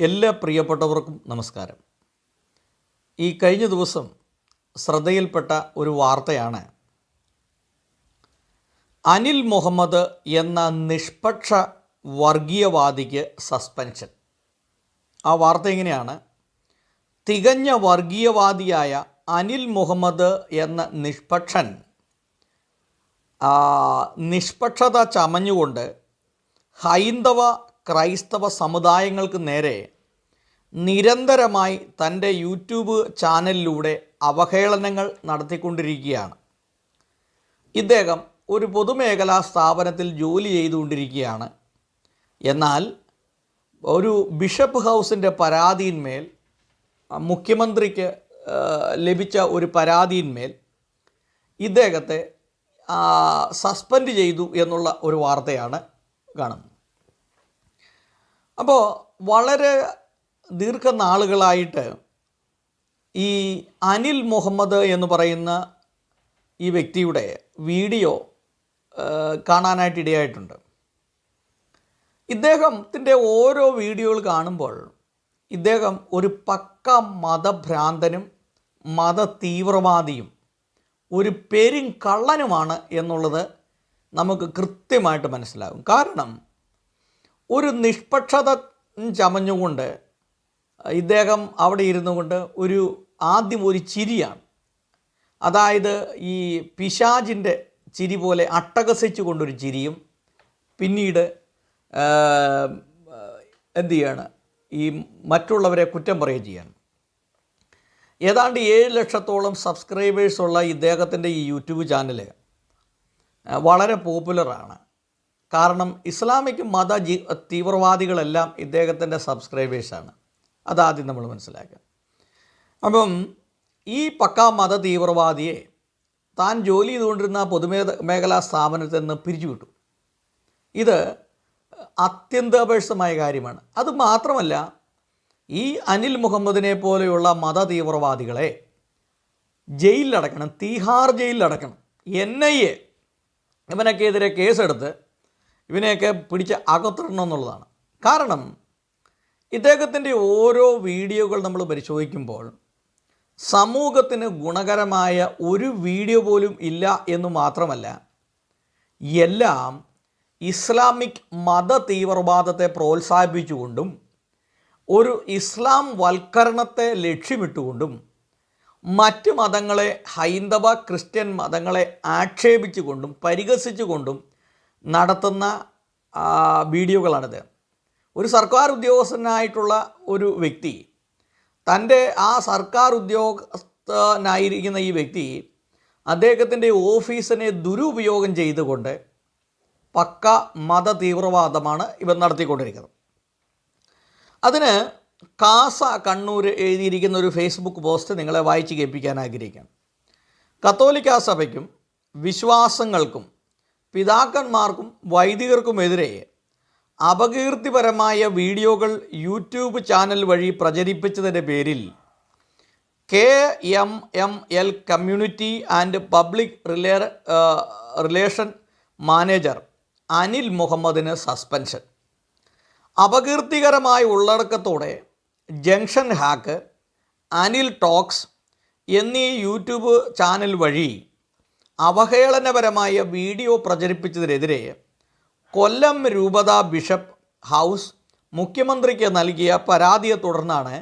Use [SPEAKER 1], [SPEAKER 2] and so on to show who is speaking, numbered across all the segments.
[SPEAKER 1] എല്ലാ പ്രിയപ്പെട്ടവർക്കും നമസ്കാരം. ഈ കഴിഞ്ഞ ദിവസം ശ്രദ്ധയിൽപ്പെട്ട ഒരു വാർത്തയാണ്. അനിൽ മുഹമ്മദ് എന്ന നിഷ്പക്ഷ വർഗീയവാദിക്ക് സസ്പെൻഷൻ. ആ വാർത്ത എങ്ങനെയാണ്? തികഞ്ഞ വർഗീയവാദിയായ അനിൽ മുഹമ്മദ് എന്ന നിഷ്പക്ഷൻ നിഷ്പക്ഷത ചമഞ്ഞുകൊണ്ട് ഹൈന്ദവ ക്രൈസ്തവ സമുദായങ്ങൾക്ക് നേരെ നിരന്തരമായി തന്റെ യൂട്യൂബ് ചാനലിലൂടെ അവഹേളനങ്ങൾ നടത്തിക്കൊണ്ടിരിക്കുകയാണ്. ഇദ്ദേഹം ഒരു പൊതുമേഖലാ സ്ഥാപനത്തിൽ ജോലി ചെയ്തുകൊണ്ടിരിക്കുകയാണ്. എന്നാൽ ഒരു ബിഷപ്പ് ഹൗസിന്റെ പരാതിയിന്മേൽ മുഖ്യമന്ത്രിക്ക് ലഭിച്ച ഒരു പരാതിയിന്മേൽ ഇദ്ദേഹത്തെ സസ്പെൻഡ് ചെയ്തു എന്നുള്ള ഒരു വാർത്തയാണ് കാണുന്നത്. അപ്പോൾ വളരെ ദീർഘനാളുകളായിട്ട് ഈ അനിൽ മുഹമ്മദ് എന്ന് പറയുന്ന ഈ വ്യക്തിയുടെ വീഡിയോ കാണാനായിട്ട് ഇടയായിട്ടുണ്ട് ഇദ്ദേഹത്തിന്റെ ഓരോ വീഡിയോകൾ കാണുമ്പോൾ ഇദ്ദേഹം ഒരു പക്ക മതഭ്രാന്തനും മത തീവ്രവാദിയും ഒരു പെരും കള്ളനുമാണ് എന്നുള്ളത് നമുക്ക് കൃത്യമായിട്ട് മനസ്സിലാകും. കാരണം ഒരു നിഷ്പക്ഷത ചമഞ്ഞുകൊണ്ട് ഇദ്ദേഹം അവിടെ ഇരുന്നു കൊണ്ട് ഒരു ആദ്യം ഒരു ചിരിയാണ്. അതായത് ഈ പിശാജിന്റെ ചിരി പോലെ അട്ടകസിച്ചു കൊണ്ടൊരു ചിരിയും പിന്നീട് എന്ത് ചെയ്യാണ് ഈ മറ്റുള്ളവരെ കുറ്റം പറയുകയും ചെയ്യാണ്. ഏതാണ്ട് ഏഴ് ലക്ഷത്തോളം സബ്സ്ക്രൈബേഴ്സുള്ള ഇദ്ദേഹത്തിന്റെ ഈ യൂട്യൂബ് ചാനൽ വളരെ പോപ്പുലറാണ്. കാരണം ഇസ്ലാമിക് മത ജീ തീവ്രവാദികളെല്ലാം ഇദ്ദേഹത്തിന്റെ സബ്സ്ക്രൈബേഴ്സാണ്. അതാദ്യം നമ്മൾ മനസ്സിലാക്കുക. അപ്പം ഈ പക്ക മത തീവ്രവാദിയെ താൻ ജോലി ചെയ്തുകൊണ്ടിരുന്ന പൊതുമേ മേഖലാ സ്ഥാപനത്തിൽ നിന്ന് പിരിച്ചുവിട്ടു ഇത് അത്യന്താപേക്ഷിതമായ കാര്യമാണ്. അത് മാത്രമല്ല ഈ അനിൽ മുഹമ്മദിനെ പോലെയുള്ള മത തീവ്രവാദികളെ ജയിലിലടക്കണം തീഹാർ ജയിലിലടക്കണം എൻ ഐ എ ഇവനൊക്കെ എതിരെ കേസെടുത്ത് ഇവനെയൊക്കെ പിടിച്ച് അകത്തിടണം എന്നുള്ളതാണ് കാരണം ഇദ്ദേഹത്തിന്റെ ഓരോ വീഡിയോകൾ നമ്മൾ പരിശോധിക്കുമ്പോൾ സമൂഹത്തിന് ഗുണകരമായ ഒരു വീഡിയോ പോലും ഇല്ല എന്ന് മാത്രമല്ല എല്ലാം ഇസ്ലാമിക് മത തീവ്രവാദത്തെ പ്രോത്സാഹിപ്പിച്ചുകൊണ്ടും ഒരു ഇസ്ലാം വൽക്കരണത്തെ ലക്ഷ്യമിട്ടുകൊണ്ടും മറ്റ് മതങ്ങളെ ഹൈന്ദവ ക്രിസ്ത്യൻ മതങ്ങളെ ആക്ഷേപിച്ചുകൊണ്ടും പരിഹസിച്ചുകൊണ്ടും നടത്തുന്ന വീഡിയോകളാണിത് ഒരു സർക്കാർ ഉദ്യോഗസ്ഥനായിട്ടുള്ള ഒരു വ്യക്തി തന്റെ ആ സർക്കാർ ഉദ്യോഗസ്ഥനായിരിക്കുന്ന ഈ വ്യക്തി അദ്ദേഹത്തിന്റെ ഓഫീസിനെ ദുരുപയോഗം ചെയ്തുകൊണ്ട് പക്ക മത തീവ്രവാദമാണ് ഇവർ നടത്തിക്കൊണ്ടിരിക്കുന്നത്. അതിന് കാസ കണ്ണൂർ എഴുതിയിരിക്കുന്ന ഒരു ഫേസ്ബുക്ക് പോസ്റ്റ് നിങ്ങളെ വായിച്ച് കേൾപ്പിക്കാൻ ആഗ്രഹിക്കാം. കത്തോലിക്കാ സഭയ്ക്കും വിശ്വാസങ്ങൾക്കും പിതാക്കന്മാർക്കും വൈദികർക്കുമെതിരെ അപകീർത്തിപരമായ വീഡിയോകൾ യൂട്യൂബ് ചാനൽ വഴി പ്രചരിപ്പിച്ചതിന്റെ പേരിൽ K M M L community and public rela relation manager Anil മുഹമ്മദിന് സസ്പെൻഷൻ. അപകീർത്തികരമായ ഉള്ളടക്കത്തോടെ ജംഗ്ഷൻ ഹാക്ക് അനിൽ ടോക്സ് എന്നീ യൂട്യൂബ് ചാനൽ വഴി അവഹേളനപരമായ വീഡിയോ പ്രചരിപ്പിച്ചതിനെതിരെ കൊല്ലം രൂപത ബിഷപ്പ് ഹൗസ് മുഖ്യമന്ത്രിക്ക് നൽകിയ പരാതിയെ തുടർന്നാണ്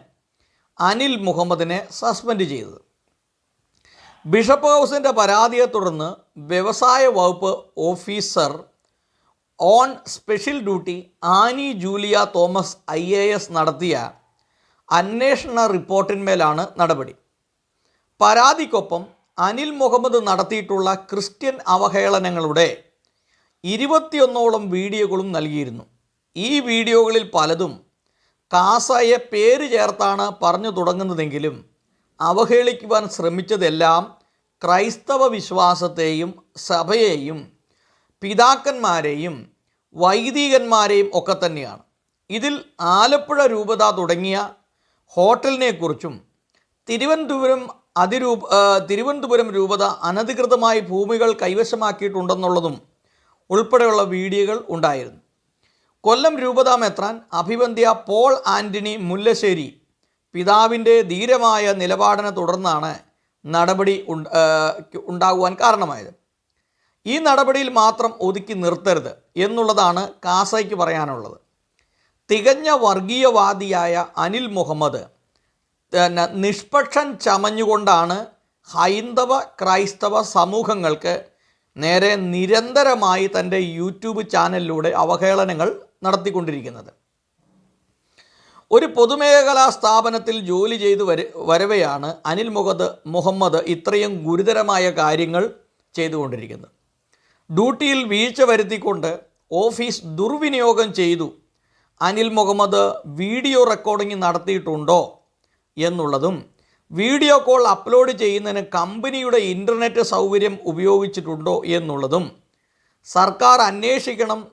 [SPEAKER 1] അനിൽ മുഹമ്മദിനെ സസ്പെൻഡ് ചെയ്തത്. ബിഷപ്പ് ഹൗസിന്റെ പരാതിയെ തുടർന്ന് വ്യവസായ വകുപ്പ് officer on special duty Annie Julia Thomas I A S നടത്തിയ അന്വേഷണ റിപ്പോർട്ടിന്മേലാണ് നടപടി. പരാതിക്കൊപ്പം അനിൽ മുഹമ്മദ് നടത്തിയിട്ടുള്ള ക്രിസ്ത്യൻ അവഹേളനങ്ങളുടെ ഇരുപത്തിയൊന്നോളം വീഡിയോകളും നൽകിയിരുന്നു. ഈ വീഡിയോകളിൽ പലതും കാസയെ പേര് ചേർത്താണ് പറഞ്ഞു തുടങ്ങുന്നതെങ്കിലും അവഹേളിക്കുവാൻ ശ്രമിച്ചതെല്ലാം ക്രൈസ്തവ വിശ്വാസത്തെയും സഭയെയും പിതാക്കന്മാരെയും വൈദികന്മാരെയും ഒക്കെ തന്നെയാണ്. ഇതിൽ ആലപ്പുഴ രൂപത തുടങ്ങിയ ഹോട്ടലിനെക്കുറിച്ചും തിരുവനന്തപുരം അതിരൂപ തിരുവനന്തപുരം രൂപത അനധികൃതമായി ഭൂമികൾ കൈവശമാക്കിയിട്ടുണ്ടെന്നുള്ളതും ഉൾപ്പെടെയുള്ള വീഡിയോകൾ ഉണ്ടായിരുന്നു. കൊല്ലം രൂപത മെത്രാൻ അഭിവന്ധ്യ പോൾ ആന്റണി മുല്ലശ്ശേരി പിതാവിന്റെ ധീരമായ നിലപാടിനെ തുടർന്നാണ് നടപടി ഉണ്ട- ഉണ്ടാകുവാൻ കാരണമായത്. ഈ നടപടിയിൽ മാത്രം ഒതുക്കി നിർത്തരുത് എന്നുള്ളതാണ് കാസയ്ക്ക് പറയാനുള്ളത്. തികഞ്ഞ വർഗീയവാദിയായ അനിൽ മുഹമ്മദ് പിന്നെ നിഷ്പക്ഷം ചമഞ്ഞുകൊണ്ടാണ് ഹൈന്ദവ ക്രൈസ്തവ സമൂഹങ്ങൾക്ക് നേരെ നിരന്തരമായി തന്റെ യൂട്യൂബ് ചാനലിലൂടെ അവഹേളനങ്ങൾ നടത്തിക്കൊണ്ടിരിക്കുന്നത്. ഒരു പൊതുമേഖലാ സ്ഥാപനത്തിൽ ജോലി ചെയ്തു വര വരവെയാണ് അനിൽ മുഹമ്മദ് മുഹമ്മദ് ഇത്രയും ഗുരുതരമായ കാര്യങ്ങൾ ചെയ്തുകൊണ്ടിരിക്കുന്നത്. ഡ്യൂട്ടിയിൽ വീഴ്ച വരുത്തിക്കൊണ്ട് ഓഫീസ് ദുർവിനിയോഗം ചെയ്തു. അനിൽ മുഹമ്മദ് വീഡിയോ റെക്കോർഡിംഗ് നടത്തിയിട്ടുണ്ടോ? എന്നുള്ളതും വീഡിയോ കോൾ അപ്ലോഡ് ചെയ്യുന്നതിന് കമ്പനിയുടെ ഇന്റർനെറ്റ് സൗകര്യം ഉപയോഗിച്ചിട്ടുണ്ടോ എന്നുള്ളതും സർക്കാർ അന്വേഷിക്കണം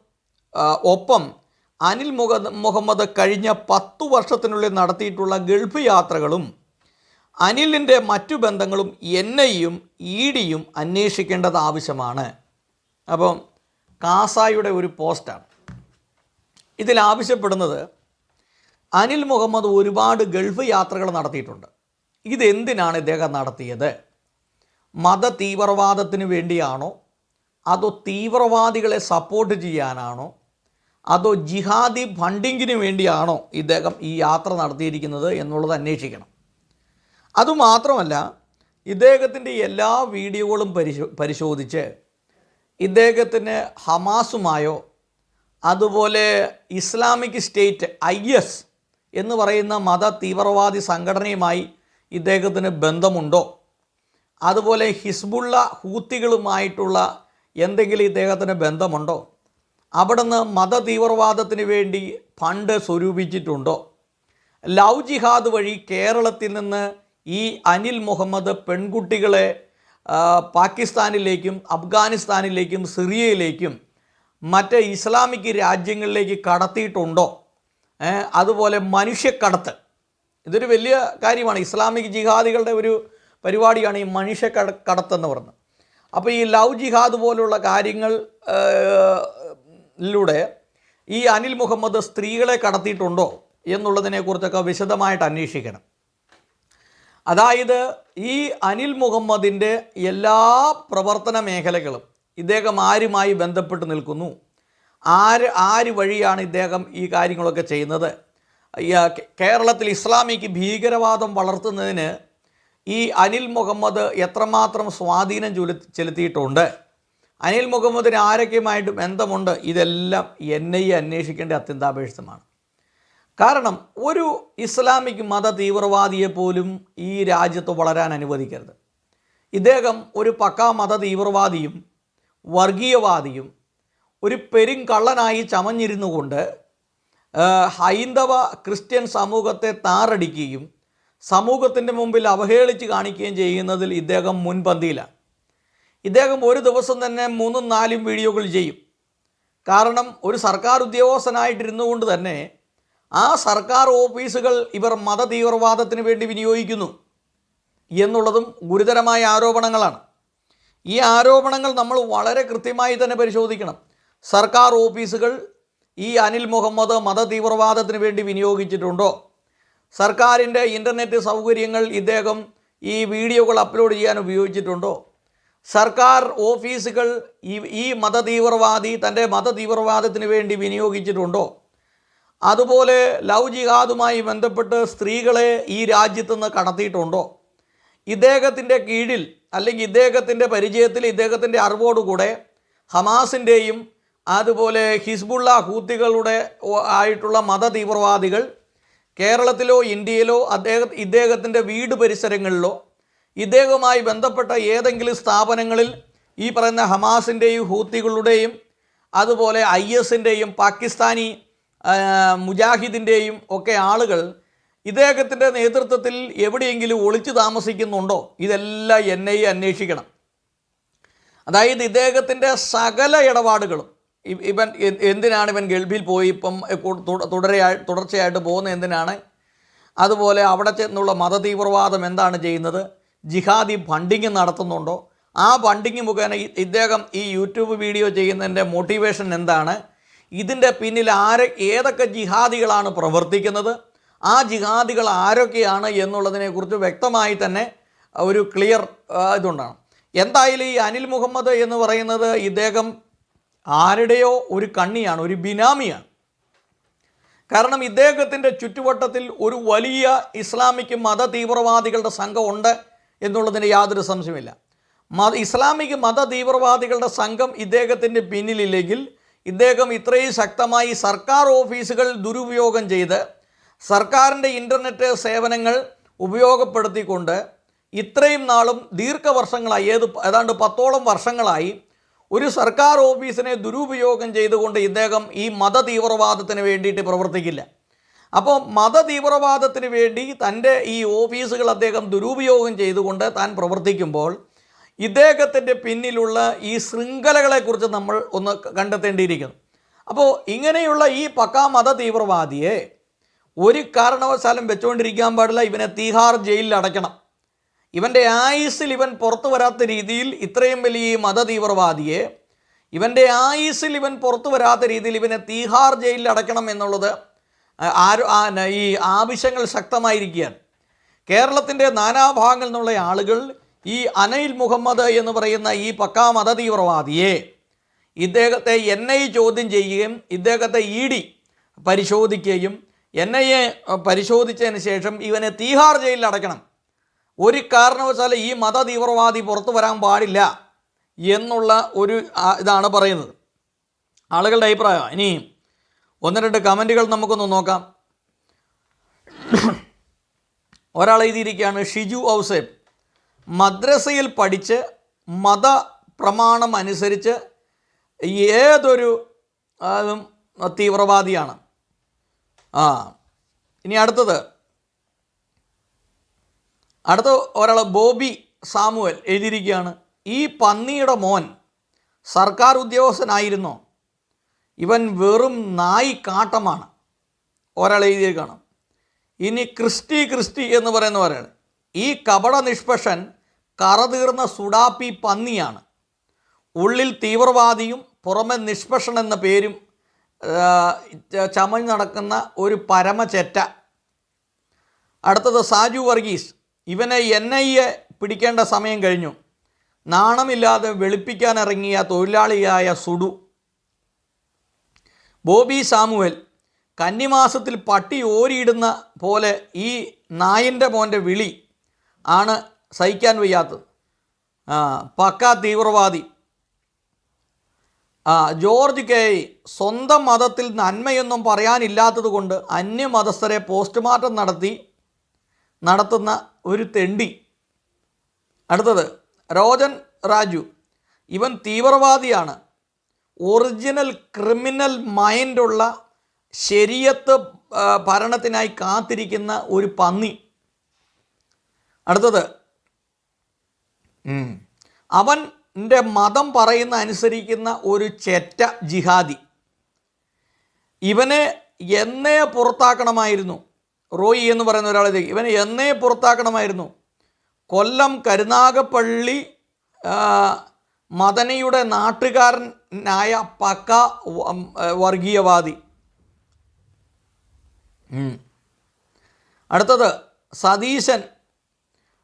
[SPEAKER 1] ഒപ്പം അനിൽ മുഖ മുഹമ്മദ് കഴിഞ്ഞ പത്തു വർഷത്തിനുള്ളിൽ നടത്തിയിട്ടുള്ള ഗൾഫ് യാത്രകളും അനിലിന്റെ മറ്റു ബന്ധങ്ങളും എൻ ഐയും ഇ ഡിയും അന്വേഷിക്കേണ്ടത് ആവശ്യമാണ്. അപ്പം കാസായുടെ ഒരു പോസ്റ്റാണ്. ഇതിൽ ആവശ്യപ്പെടുന്നത് അനിൽ മുഹമ്മദ് ഒരുപാട് ഗൾഫ് യാത്രകൾ നടത്തിയിട്ടുണ്ട്. ഇതെന്തിനാണ് ഇദ്ദേഹം നടത്തിയത്? മത തീവ്രവാദത്തിന് വേണ്ടിയാണോ? അതോ തീവ്രവാദികളെ സപ്പോർട്ട് ചെയ്യാനാണോ? അതോ ജിഹാദി ഫണ്ടിങ്ങിന് വേണ്ടിയാണോ ഇദ്ദേഹം ഈ യാത്ര നടത്തിയിരിക്കുന്നത് എന്നുള്ളത് അന്വേഷിക്കണം. അതുമാത്രമല്ല ഇദ്ദേഹത്തിന്റെ എല്ലാ വീഡിയോകളും പരിശോ പരിശോധിച്ച് ഇദ്ദേഹത്തിന് ഹമാസുമായോ അതുപോലെ ഇസ്ലാമിക് സ്റ്റേറ്റ് ഐ എസ് എന്ന് പറയുന്ന മത തീവ്രവാദി സംഘടനയുമായി ഇദ്ദേഹത്തിന് ബന്ധമുണ്ടോ? അതുപോലെ ഹിസ്ബുള്ള ഹൂത്തികളുമായിട്ടുള്ള എന്തെങ്കിലും ഇദ്ദേഹത്തിന് ബന്ധമുണ്ടോ? അവിടുന്ന് മത തീവ്രവാദത്തിന് വേണ്ടി ഫണ്ട് സ്വരൂപിച്ചിട്ടുണ്ടോ? ലവ് ജിഹാദ് വഴി കേരളത്തിൽ നിന്ന് ഈ അനിൽ മുഹമ്മദ് പെൺകുട്ടികളെ പാകിസ്ഥാനിലേക്കും അഫ്ഗാനിസ്ഥാനിലേക്കും സിറിയയിലേക്കും മറ്റ് ഇസ്ലാമിക് രാജ്യങ്ങളിലേക്ക് കടത്തിയിട്ടുണ്ടോ? അതുപോലെ മനുഷ്യക്കടത്ത്. ഇതൊരു വലിയ കാര്യമാണ്. ഇസ്ലാമിക് ജിഹാദികളുടെ ഒരു പരിപാടിയാണ് ഈ മനുഷ്യ കട കടത്തെന്ന് പറഞ്ഞത് അപ്പോൾ ഈ ലവ് ജിഹാദ് പോലുള്ള കാര്യങ്ങൾ ലൂടെ ഈ അനിൽ മുഹമ്മദ് സ്ത്രീകളെ കടത്തിയിട്ടുണ്ടോ എന്നുള്ളതിനെക്കുറിച്ചൊക്കെ വിശദമായിട്ട് അന്വേഷിക്കണം. അതായത് ഈ അനിൽ മുഹമ്മദിന്റെ എല്ലാ പ്രവർത്തന മേഖലകളും ഇദ്ദേഹം ആരുമായി ബന്ധപ്പെട്ട് നിൽക്കുന്നു? ആര് ആര് വഴിയാണ് ഇദ്ദേഹം ഈ കാര്യങ്ങളൊക്കെ ചെയ്യുന്നത്? കേരളത്തിൽ ഇസ്ലാമിക്ക് ഭീകരവാദം വളർത്തുന്നതിന് ഈ അനിൽ മുഹമ്മദ് എത്രമാത്രം സ്വാധീനം ചുല ചെലുത്തിയിട്ടുണ്ട്? അനിൽ മുഹമ്മദിന് ആരൊക്കെയുമായിട്ട് ബന്ധമുണ്ട്? ഇതെല്ലാം എൻ ഐ എ അന്വേഷിക്കേണ്ട അത്യന്താപേക്ഷിതമാണ്. കാരണം ഒരു ഇസ്ലാമിക് മത തീവ്രവാദിയെ പോലും ഈ രാജ്യത്ത് വളരാൻ അനുവദിക്കരുത്. ഇദ്ദേഹം ഒരു പക്കാ മത തീവ്രവാദിയും വർഗീയവാദിയും ഒരു പെരുങ്കള്ളനായി ചമഞ്ഞിരുന്നു കൊണ്ട് ഹൈന്ദവ ക്രിസ്ത്യൻ സമൂഹത്തെ താറടിക്കുകയും സമൂഹത്തിന്റെ മുമ്പിൽ അവഹേളിച്ച് കാണിക്കുകയും ചെയ്യുന്നതിൽ ഇദ്ദേഹം മുൻപന്തിയിലാണ്. ഇദ്ദേഹം ഒരു ദിവസം തന്നെ മൂന്നും നാലും വീഡിയോകൾ ചെയ്യും. കാരണം ഒരു സർക്കാർ ഉദ്യോഗസ്ഥനായിട്ടിരുന്നു കൊണ്ട് തന്നെ ആ സർക്കാർ ഓഫീസുകൾ ഇവർ മത തീവ്രവാദത്തിന് വേണ്ടി വിനിയോഗിക്കുന്നു എന്നുള്ളതും ഗുരുതരമായ ആരോപണങ്ങളാണ്. ഈ ആരോപണങ്ങൾ നമ്മൾ വളരെ കൃത്യമായി തന്നെ പരിശോധിക്കണം. സർക്കാർ ഓഫീസുകൾ ഈ അനിൽ മുഹമ്മദ് മത തീവ്രവാദത്തിന് വേണ്ടി വിനിയോഗിച്ചിട്ടുണ്ടോ? സർക്കാരിന്റെ ഇന്റർനെറ്റ് സൗകര്യങ്ങൾ ഇദ്ദേഹം ഈ വീഡിയോകൾ അപ്ലോഡ് ചെയ്യാൻ ഉപയോഗിച്ചിട്ടുണ്ടോ? സർക്കാർ ഓഫീസുകൾ ഈ ഈ മത തീവ്രവാദി തന്റെ മത തീവ്രവാദത്തിന് വേണ്ടി വിനിയോഗിച്ചിട്ടുണ്ടോ? അതുപോലെ ലവ് ജിഹാദുമായി ബന്ധപ്പെട്ട് സ്ത്രീകളെ ഈ രാജ്യത്തു നിന്ന് കടത്തിയിട്ടുണ്ടോ? ഇദ്ദേഹത്തിന്റെ കീഴിൽ അല്ലെങ്കിൽ ഇദ്ദേഹത്തിന്റെ പരിചയത്തിൽ ഇദ്ദേഹത്തിന്റെ അറിവോടുകൂടെ ഹമാസിന്റെയും അതുപോലെ ഹിസ്ബുള്ള ഹൂത്തികളുടെ ആയിട്ടുള്ള മത തീവ്രവാദികൾ കേരളത്തിലോ ഇന്ത്യയിലോ അദ്ദേഹം ഇദ്ദേഹത്തിന്റെ വീട് പരിസരങ്ങളിലോ ഇദ്ദേഹവുമായി ബന്ധപ്പെട്ട ഏതെങ്കിലും സ്ഥാപനങ്ങളിൽ ഈ പറയുന്ന ഹമാസിന്റെയും ഹൂത്തികളുടെയും അതുപോലെ ഐ എസിന്റെയും പാകിസ്ഥാനി മുജാഹിദിന്റെയും ഒക്കെ ആളുകൾ ഇദ്ദേഹത്തിന്റെ നേതൃത്വത്തിൽ എവിടെയെങ്കിലും ഒളിച്ചു താമസിക്കുന്നുണ്ടോ? ഇതെല്ലാം എൻ ഐ അന്വേഷിക്കണം. അതായത് ഇദ്ദേഹത്തിന്റെ സകല ഇടപാടുകളും ഇവൻ എന്തിനാണ് ഇവൻ ഗൾഫിൽ പോയി ഇപ്പം തുടരെയായി തുടർച്ചയായിട്ട് പോകുന്നത് എന്തിനാണ്? അതുപോലെ അവിടെ ചെന്നുള്ള മതതീവ്രവാദം എന്താണ് ചെയ്യുന്നത്? ജിഹാദി ഫണ്ടിങ് നടത്തുന്നുണ്ടോ? ആ ഫണ്ടിങ് മുഖേന ഇദ്ദേഹം ഈ യൂട്യൂബ് വീഡിയോ ചെയ്യുന്നതിന്റെ മോട്ടിവേഷൻ എന്താണ്? ഇതിന്റെ പിന്നിൽ ആരെ ഏതൊക്കെ ജിഹാദികളാണ് പ്രവർത്തിക്കുന്നത്? ആ ജിഹാദികൾ ആരൊക്കെയാണ് എന്നുള്ളതിനെക്കുറിച്ച് വ്യക്തമായി തന്നെ ഒരു ക്ലിയർ ഇതുണ്ടാണ് എന്തായാലും ഈ അനിൽ മുഹമ്മദ് എന്ന് പറയുന്നത് ഇദ്ദേഹം ആരുടെയോ ഒരു കണ്ണിയാണ് ഒരു ബിനാമിയാണ്. കാരണം ഇദ്ദേഹത്തിന്റെ ചുറ്റുവട്ടത്തിൽ ഒരു വലിയ ഇസ്ലാമിക് മത തീവ്രവാദികളുടെ സംഘം ഉണ്ട് എന്നുള്ളതിന് യാതൊരു സംശയമില്ല മത ഇസ്ലാമിക് മത തീവ്രവാദികളുടെ സംഘം ഇദ്ദേഹത്തിന്റെ പിന്നിലില്ലെങ്കിൽ ഇദ്ദേഹം ഇത്രയും ശക്തമായി സർക്കാർ ഓഫീസുകൾ ദുരുപയോഗം ചെയ്ത് സർക്കാരിന്റെ ഇന്റർനെറ്റ് സേവനങ്ങൾ ഉപയോഗപ്പെടുത്തിക്കൊണ്ട് ഇത്രയും നാളും ദീർഘവർഷങ്ങളായി ഏത് ഏതാണ്ട് പത്തോളം വർഷങ്ങളായി ഒരു സർക്കാർ ഓഫീസിനെ ദുരുപയോഗം ചെയ്തുകൊണ്ട് ഇദ്ദേഹം ഈ മത തീവ്രവാദത്തിന് വേണ്ടിയിട്ട് പ്രവർത്തിക്കില്ല. അപ്പോൾ മത തീവ്രവാദത്തിന് വേണ്ടി തന്റെ ഈ ഓഫീസുകൾ അദ്ദേഹം ദുരുപയോഗം ചെയ്തുകൊണ്ട് താൻ പ്രവർത്തിക്കുമ്പോൾ ഇദ്ദേഹത്തിന്റെ പിന്നിലുള്ള ഈ ശൃംഖലകളെക്കുറിച്ച് നമ്മൾ ഒന്ന് കണ്ടെത്തേണ്ടിയിരിക്കുന്നു. അപ്പോൾ ഇങ്ങനെയുള്ള ഈ പക്കാ മത തീവ്രവാദിയെ ഒരു കാരണവശാലും വെച്ചുകൊണ്ടിരിക്കാൻ പാടില്ല. ഇവനെ തീഹാർ ജയിലിൽ അടയ്ക്കണം. ഇവന്റെ ആയുസ്സിൽ ഇവൻ പുറത്തു വരാത്ത രീതിയിൽ ഇത്രയും വലിയ മത തീവ്രവാദിയെ ഇവന്റെ ആയുസ്സിൽ ഇവൻ പുറത്തു വരാത്ത രീതിയിൽ ഇവനെ തീഹാർ ജയിലിൽ അടയ്ക്കണം എന്നുള്ളത് ആരോ ഈ ആവശ്യങ്ങൾ ശക്തമായിരിക്കുകയാണ്. കേരളത്തിന്റെ നാനാഭാഗങ്ങളിൽ നിന്നുള്ള ആളുകൾ ഈ അനയിൽ മുഹമ്മദ് എന്ന് പറയുന്ന ഈ പക്കാ മത തീവ്രവാദിയെ ഇദ്ദേഹത്തെ എൻ ഐ ചോദ്യം ചെയ്യുകയും ഇദ്ദേഹത്തെ ഇ ഡി പരിശോധിക്കുകയും എൻ ഐ എ പരിശോധിച്ചതിന് ശേഷം ഇവനെ തീഹാർ ജയിലിൽ അടയ്ക്കണം. ഒരു കാരണവശാലും ഈ മത തീവ്രവാദി പുറത്തു വരാൻ പാടില്ല എന്നുള്ള ഒരു ഇതാണ് പറയുന്നത്. ആളുകളുടെ അഭിപ്രായം. ഇനി ഒന്ന് രണ്ട് കമന്റുകൾ നമുക്കൊന്ന് നോക്കാം. ഒരാൾ എഴുതിയിരിക്കുകയാണ് ഷിജു ഔസേബ് മദ്രസയിൽ പഠിച്ച് മത പ്രമാണം അനുസരിച്ച് ഏതൊരു തീവ്രവാദിയാണ്. ആ ഇനി അടുത്തത്. അടുത്ത ഒരാൾ ബോബി സാമുവൽ എഴുതിയിരിക്കുകയാണ്. ഈ പന്നിയുടെ മോൻ സർക്കാർ ഉദ്യോഗസ്ഥനായിരുന്നോ? ഇവൻ വെറും നായി കാട്ടമാണ്. ഒരാൾ എഴുതിയേക്കാണ് ഇനി ക്രിസ്റ്റി ക്രിസ്റ്റി എന്ന് പറയുന്ന ഒരാൾ. ഈ കപട നിഷ്പക്ഷൻ കറതീർന്ന സുഡാപ്പി പന്നിയാണ്. ഉള്ളിൽ തീവ്രവാദിയും പുറമെ നിഷ്പക്ഷൻ എന്ന പേരും ചമഞ്ഞ് നടക്കുന്ന ഒരു പരമചെറ്റ. അടുത്തത് സാജു വർഗീസ്. ഇവനെ എൻ ഐ എ പിടിക്കേണ്ട സമയം കഴിഞ്ഞു. നാണമില്ലാതെ വെളുപ്പിക്കാനിറങ്ങിയ തൊഴിലാളിയായ സുഡു. ബോബി സാമുവൽ കന്നിമാസത്തിൽ പട്ടി ഓരിയിടുന്ന പോലെ ഈ നായിന്റെ മോന്റെ വിളി ആണ് സഹിക്കാൻ വയ്യാത്തത്. പക്ക തീവ്രവാദി. ജോർജ് കെ. സ്വന്തം മതത്തിൽ നന്മയൊന്നും പറയാനില്ലാത്തത് കൊണ്ട് അന്യമതസ്ഥരെ പോസ്റ്റ്മോർട്ടം നടത്തി നടത്തുന്ന ഒരു തെണ്ടി. അടുത്തത് രോജൻ രാജു. ഇവൻ തീവ്രവാദിയാണ്. ഒറിജിനൽ ക്രിമിനൽ മൈൻഡുള്ള ശരിയത്ത് ഭരണത്തിനായി കാത്തിരിക്കുന്ന ഒരു പന്നി. അടുത്തത്. അവന്റെ മതം പറയുന്ന അനുസരിക്കുന്ന ഒരു ചെറ്റ ജിഹാദി. ഇവനെ എന്നേ പുറത്താക്കണമായിരുന്നു. റോയി എന്ന് പറയുന്ന ഒരാളിലേക്ക് ഇവനെ എന്നേ പുറത്താക്കണമായിരുന്നു. കൊല്ലം കരുനാഗപ്പള്ളി മദനയുടെ നാട്ടുകാരനായ പക്ക വർഗീയവാദി. അടുത്തത് സതീശൻ.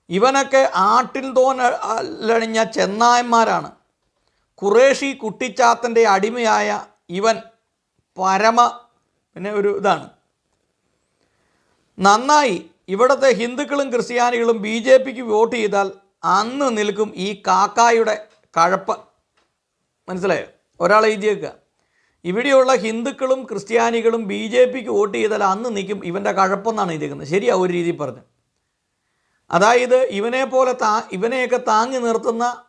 [SPEAKER 1] ഇവനൊക്കെ ആട്ടിൻ തോന്നലണിഞ്ഞ ചെന്നായന്മാരാണ്. കുറേഷി കുട്ടിച്ചാത്തന്റെ അടിമയായ ഇവൻ പരമ പിന്നെ ഒരു ഇതാണ്. നന്നായി. ഇവിടുത്തെ ഹിന്ദുക്കളും ക്രിസ്ത്യാനികളും ബി ജെ പിക്ക് വോട്ട് ചെയ്താൽ അന്ന് നിൽക്കും ഈ കാക്കായുടെ കഴപ്പ്. മനസ്സിലായോ? ഒരാൾ എഴുതിയേക്കുക ഇവിടെയുള്ള ഹിന്ദുക്കളും ക്രിസ്ത്യാനികളും ബി ജെ പിക്ക് വോട്ട് ചെയ്താൽ അന്ന് നിൽക്കും ഇവന്റെ കഴപ്പെന്നാണ് എഴുതിയേക്കുന്നത്. ശരിയാ ഒരു രീതിയിൽ പറഞ്ഞു. അതായത് ഇവനെ പോലെ താ ഇവനെയൊക്കെ താങ്ങി നിർത്തുന്ന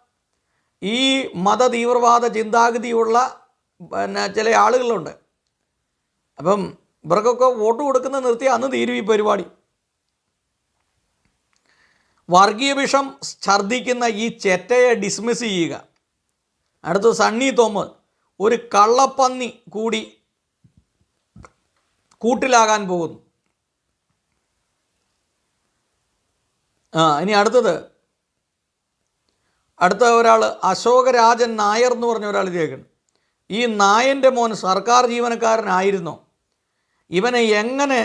[SPEAKER 1] ഈ മത തീവ്രവാദ ചിന്താഗതിയുള്ള പിന്നെ ചില ആളുകളുണ്ട്. അപ്പം ഇവർക്കൊക്കെ വോട്ട് കൊടുക്കുന്ന നിർത്തി അന്ന് തീരും ഈ പരിപാടി. വർഗീയ വിഷം ഛർദ്ദിക്കുന്ന ഈ ചെറ്റയെ ഡിസ്മിസ് ചെയ്യുക. അടുത്ത സണ്ണി തോമ ഒരു കള്ളപ്പന്നി കൂടി കൂട്ടിലാകാൻ പോകുന്നു. ആ ഇനി അടുത്തത്. അടുത്ത ഒരാൾ അശോകരാജൻ നായർ എന്ന് പറഞ്ഞ ഒരാൾ കേൾക്കണം ഈ നായന്റെ മോൻ സർക്കാർ ജീവനക്കാരനായിരുന്നോ? ഇവനെ എങ്ങനെ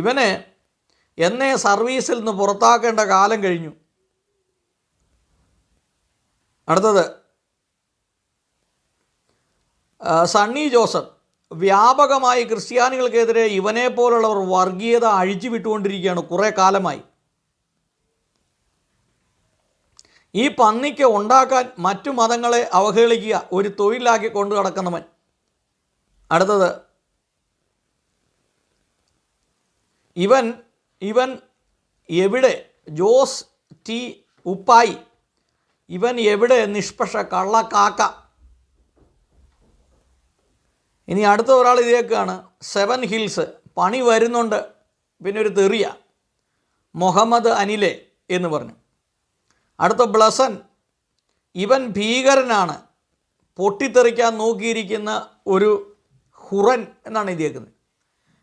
[SPEAKER 1] ഇവനെ എന്നെ സർവീസിൽ നിന്ന് പുറത്താക്കേണ്ട കാലം കഴിഞ്ഞു. അടുത്തത് സണ്ണി ജോസഫ് വ്യാപകമായി ക്രിസ്ത്യാനികൾക്കെതിരെ ഇവനെ പോലുള്ളവർ വർഗീയത അഴിച്ചു വിട്ടുകൊണ്ടിരിക്കുകയാണ് കുറേ കാലമായി. ഈ പന്നിക്ക് ഉണ്ടാക്കാൻ മറ്റു മതങ്ങളെ അവഹേളിക്കുക ഒരു തൊഴിലാക്കി കൊണ്ടു നടക്കുന്നവൻ. അടുത്തത് ഇവൻ ഇവൻ എവിടെ? ജോസ് ടി ഉപ്പായി. ഇവൻ എവിടെ? നിഷ്പക്ഷ കള്ളക്കാക്ക. ഇനി അടുത്ത ഒരാൾ ഇതേക്കാണ് സെവൻ ഹിൽസ് പണി വരുന്നുണ്ട്. പിന്നെ ഒരു തെറിയ. മുഹമ്മദ് അനിലെ എന്ന് പറഞ്ഞു. അടുത്ത ബ്ലസൻ. ഇവൻ ഭീകരനാണ്. പൊട്ടിത്തെറിക്കാൻ നോക്കിയിരിക്കുന്ന ഒരു ഹുറൻ എന്നാണ് എഴുതിയേക്കുന്നത്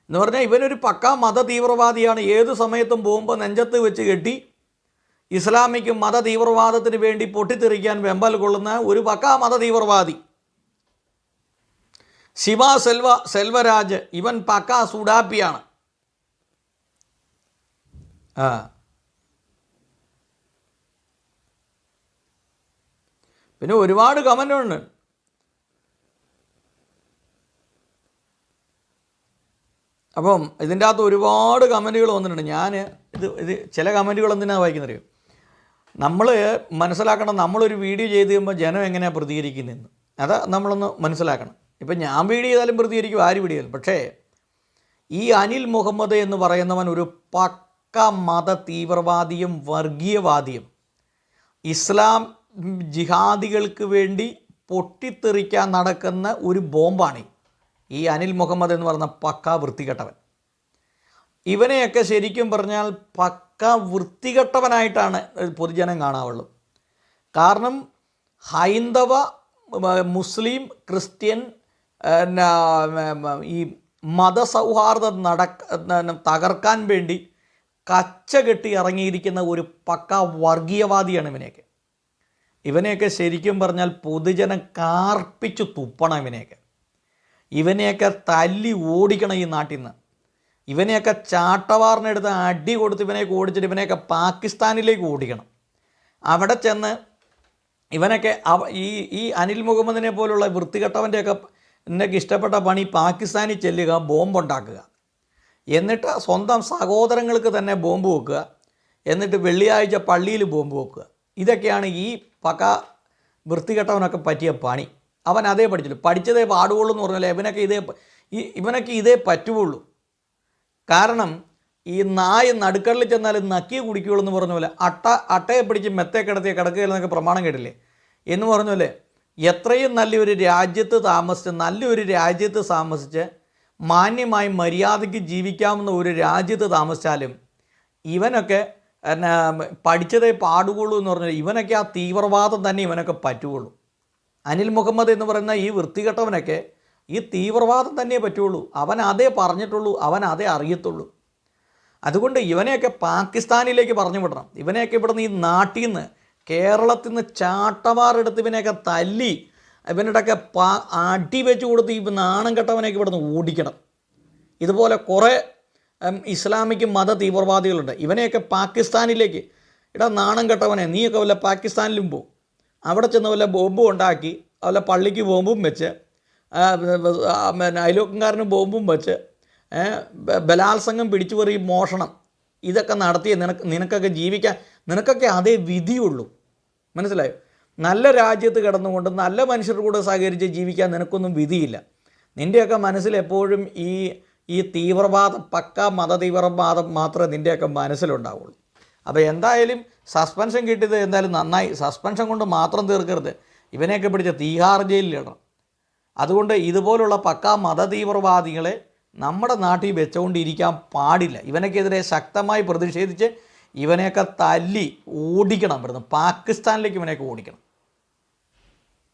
[SPEAKER 1] എന്ന് പറഞ്ഞാൽ ഇവനൊരു പക്ക മത തീവ്രവാദിയാണ് ഏത് സമയത്തും പോകുമ്പോൾ നെഞ്ചത്ത് വെച്ച് കെട്ടി ഇസ്ലാമിക് മത തീവ്രവാദത്തിന് വേണ്ടി പൊട്ടിത്തെറിക്കാൻ വെമ്പൽ കൊള്ളുന്ന ഒരു പക്ക മത തീവ്രവാദി ശിവ സെൽവ സെൽവരാജ് ഇവൻ പക്ക സുഡാപ്പിയാണ്. ആ. പിന്നെ ഒരുപാട് കമന്റുണ്ട് അപ്പം ഇതിന്റെ അകത്ത് ഒരുപാട് കമന്റുകൾ വന്നിട്ടുണ്ട്. ഞാൻ ഇത് ഇത് ചില കമന്റുകൾ എന്തിനാണ് വായിക്കുന്നറിയോ? നമ്മൾ മനസ്സിലാക്കണം നമ്മളൊരു വീഡിയോ ചെയ്ത് കഴിയുമ്പോൾ ജനം എങ്ങനെയാണ് പ്രതികരിക്കുന്നതെന്ന്. അത് നമ്മളൊന്ന് മനസ്സിലാക്കണം. ഇപ്പം ഞാൻ വീഡിയോ ചെയ്താലും പ്രതികരിക്കും ആര് വീഡിയോ പക്ഷേ ഈ അനിൽ മുഹമ്മദ് എന്ന് പറയുന്നവൻ ഒരു പക്ക മത തീവ്രവാദിയും വർഗീയവാദിയും. ഇസ്ലാം ജിഹാദികൾക്ക് വേണ്ടി പൊട്ടിത്തെറിക്കാൻ നടക്കുന്ന ഒരു ബോംബാണ്. ഈ അനിൽ മുഹമ്മദ് എന്ന് പറഞ്ഞ പക്ക വൃത്തികെട്ടവൻ. ഇവനെയൊക്കെ ശരിക്കും പറഞ്ഞാൽ പക്ക വൃത്തികെട്ടവനായിട്ടാണ് പൊതുജനം കാണാവുള്ളൂ. കാരണം ഹൈന്ദവ മുസ്ലിം ക്രിസ്ത്യൻ ഈ മതസൗഹാർദ്ദം നടക്ക തകർക്കാൻ വേണ്ടി കച്ച കെട്ടി ഇറങ്ങിയിരിക്കുന്ന ഒരു പക്ക വർഗീയവാദിയാണ് ഇവനെയൊക്കെ. ഇവനെയൊക്കെ ശരിക്കും പറഞ്ഞാൽ പൊതുജനം കാർപ്പിച്ചു തുപ്പണം ഇവനെയൊക്കെ. ഇവനെയൊക്കെ തല്ലി ഓടിക്കണം ഈ നാട്ടിൽ നിന്ന് ഇവനെയൊക്കെ ചാട്ടവാറിനെടുത്ത് അടി കൊടുത്ത് ഇവനെയൊക്കെ ഓടിച്ചിട്ട് ഇവനെയൊക്കെ പാകിസ്ഥാനിലേക്ക് ഓടിക്കണം. അവിടെ ചെന്ന് ഇവനൊക്കെ ഈ ഈ അനിൽ മുഹമ്മദിനെ പോലുള്ള വൃത്തികെട്ടവന്റെയൊക്കെ എന്നൊക്കെ ഇഷ്ടപ്പെട്ട പണി പാകിസ്ഥാനിൽ ചെല്ലുക ബോംബുണ്ടാക്കുക. എന്നിട്ട് സ്വന്തം സഹോദരങ്ങൾക്ക് തന്നെ ബോംബ് വെക്കുക. എന്നിട്ട് വെള്ളിയാഴ്ച പള്ളിയിൽ ബോംബ് വെക്കുക. ഇതൊക്കെയാണ് ഈ പക വൃത്തികെട്ടവനൊക്കെ പറ്റിയ പണി. അവൻ അതേ പഠിച്ചുള്ളൂ പഠിച്ചതേ പാടുകയുള്ളൂ എന്ന് പറഞ്ഞാൽ ഇവനൊക്കെ ഇതേ ഇവനൊക്കെ ഇതേ പറ്റുകയുള്ളൂ കാരണം ഈ നായ നടുക്കടലിൽ ചെന്നാൽ നക്കി കുടിക്കുകയുള്ളൂ എന്ന് പറഞ്ഞ പോലെ അട്ട അട്ടയെ പിടിച്ച് മെത്തേ കിടത്തിയ കിടക്കുകയില്ലെന്നൊക്കെ പ്രമാണം കേട്ടില്ലേ? എന്ന് പറഞ്ഞ പോലെ എത്രയും നല്ലൊരു രാജ്യത്ത് താമസിച്ച് നല്ലൊരു രാജ്യത്ത് താമസിച്ച് മാന്യമായി മര്യാദയ്ക്ക് ജീവിക്കാവുന്ന ഒരു രാജ്യത്ത് താമസിച്ചാലും ഇവനൊക്കെ പഠിച്ചതേ പാടുകയുള്ളൂ എന്ന് പറഞ്ഞാൽ ഇവനൊക്കെ ആ തീവ്രവാദം തന്നെ ഇവനൊക്കെ പറ്റുകയുള്ളൂ അനിൽ മുഹമ്മദ് എന്ന് പറയുന്ന ഈ വൃത്തികെട്ടവനൊക്കെ ഈ തീവ്രവാദം തന്നെ പറ്റുള്ളൂ. അവൻ അതേ പറഞ്ഞിട്ടുള്ളൂ അവൻ അതേ അറിയത്തുള്ളൂ. അതുകൊണ്ട് ഇവനെയൊക്കെ പാകിസ്ഥാനിലേക്ക് പറഞ്ഞു വിടണം. ഇവനെയൊക്കെ ഇവിടുന്ന് ഈ നാട്ടിൽ നിന്ന് കേരളത്തിൽ നിന്ന് ചാട്ടവാറെടുത്ത് ഇവനെയൊക്കെ തല്ലി ഇവനോടൊക്കെ പാ അടി വെച്ച് കൊടുത്ത് ഈ നാണം കെട്ടവനെയൊക്കെ ഇവിടുന്ന് ഓടിക്കണം. ഇതുപോലെ കുറേ ഇസ്ലാമിക് മത തീവ്രവാദികളുണ്ട്. ഇവനെയൊക്കെ പാകിസ്ഥാനിലേക്ക് ഇടാ നാണം കെട്ടവനെ നീയൊക്കെ വല്ല പാകിസ്ഥാനിലും പോകും അവിടെ ചെന്ന് വല്ല ബോംബും ഉണ്ടാക്കി വല്ല പള്ളിക്ക് ബോംബും വെച്ച് പിന്നെ അയലോക്കംകാരന് ബോംബും വെച്ച് ബലാത്സംഗം പിടിച്ചുപറി മോഷണം. ഇതൊക്കെ നടത്തി നിനക്ക് നിനക്കൊക്കെ ജീവിക്കാൻ നിനക്കൊക്കെ അതേ വിധിയുള്ളൂ. മനസ്സിലായോ? നല്ല രാജ്യത്ത് കിടന്നുകൊണ്ട് നല്ല മനുഷ്യരുടെ കൂടെ സഹകരിച്ച് ജീവിക്കാൻ നിനക്കൊന്നും വിധിയില്ല. നിന്റെയൊക്കെ മനസ്സിൽ എപ്പോഴും ഈ ഈ തീവ്രവാദം പക്ക മത തീവ്രവാദം മാത്രമേ നിന്റെയൊക്കെ മനസ്സിലുണ്ടാവുള്ളൂ. അപ്പോൾ എന്തായാലും സസ്പെൻഷൻ കിട്ടിയത് എന്തായാലും നന്നായി. സസ്പെൻഷൻ കൊണ്ട് മാത്രം തീർക്കരുത്. ഇവനെയൊക്കെ പിടിച്ച് തീഹാർ ജയിലിലിടണം. അതുകൊണ്ട് ഇതുപോലുള്ള പക്ക മത തീവ്രവാദികളെ നമ്മുടെ നാട്ടിൽ വെച്ചുകൊണ്ടിരിക്കാൻ പാടില്ല. ഇവനൊക്കെതിരെ ശക്തമായി പ്രതിഷേധിച്ച് ഇവനെയൊക്കെ തല്ലി ഓടിക്കണം ഇവിടുന്ന്. പാകിസ്ഥാനിലേക്ക് ഇവനെയൊക്കെ ഓടിക്കണം.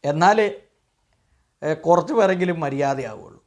[SPEAKER 1] എന്നാൽ കുറച്ച് പേരെങ്കിലും മര്യാദയാവുള്ളൂ